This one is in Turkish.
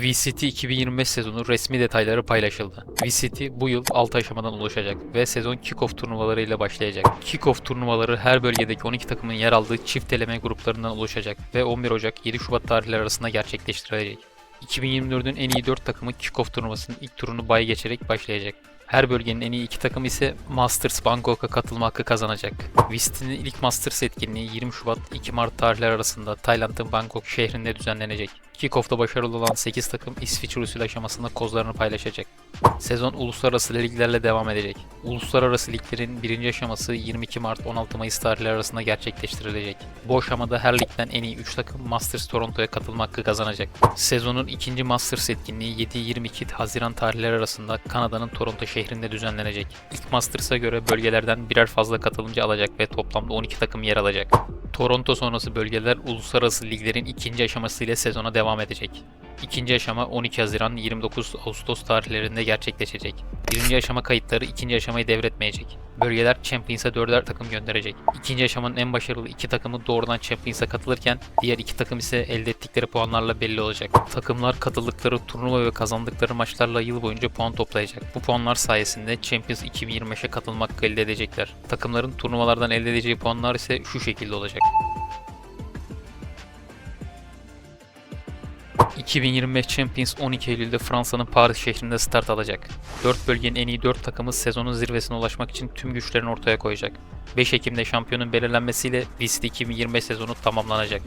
VCT 2025 sezonu resmi detayları paylaşıldı. VCT bu yıl 6 aşamadan oluşacak ve sezon kick-off turnuvaları ile başlayacak. Kick-off turnuvaları her bölgedeki 12 takımın yer aldığı çift eleme gruplarından oluşacak ve 11 Ocak 7 Şubat tarihleri arasında gerçekleştirilecek. 2024'ün en iyi 4 takımı kick-off turnuvasının ilk turunu bay geçerek başlayacak. Her bölgenin en iyi iki takımı ise Masters Bangkok'a katılma hakkı kazanacak. VCT'nin ilk Masters etkinliği 20 Şubat 2 Mart tarihleri arasında Tayland'ın Bangkok şehrinde düzenlenecek. Kickoff'ta başarılı olan 8 takım İsviçre usulü aşamasında kozlarını paylaşacak. Sezon uluslararası liglerle devam edecek. Uluslararası liglerin birinci aşaması 22 Mart 16 Mayıs tarihleri arasında gerçekleştirilecek. Bu aşamada her ligden en iyi 3 takım Masters Toronto'ya katılma hakkı kazanacak. Sezonun ikinci Masters etkinliği 7-22 Haziran tarihleri arasında Kanada'nın Toronto şehrinde düzenlenecek. İlk Masters'a göre bölgelerden birer fazla katılımcı alacak ve toplamda 12 takım yer alacak. Toronto sonrası bölgeler uluslararası liglerin ikinci aşaması ile sezona devam edecek. İkinci aşama 12 Haziran 29 Ağustos tarihlerinde gerçekleşecek. Birinci aşama kayıtları ikinci aşamayı devretmeyecek. Bölgeler Champions'a dörder takım gönderecek. İkinci aşamanın en başarılı iki takımı doğrudan Champions'a katılırken diğer iki takım ise elde ettikleri puanlarla belli olacak. Takımlar katıldıkları turnuva ve kazandıkları maçlarla yıl boyunca puan toplayacak. Bu puanlar sayesinde Champions 2025'e katılma hakkı elde edecekler. Takımların turnuvalardan elde edeceği puanlar ise şu şekilde olacak. 2025 Champions 12 Eylül'de Fransa'nın Paris şehrinde start alacak. 4 bölgenin en iyi 4 takımı sezonun zirvesine ulaşmak için tüm güçlerini ortaya koyacak. 5 Ekim'de şampiyonun belirlenmesiyle VCT 2025 sezonu tamamlanacak.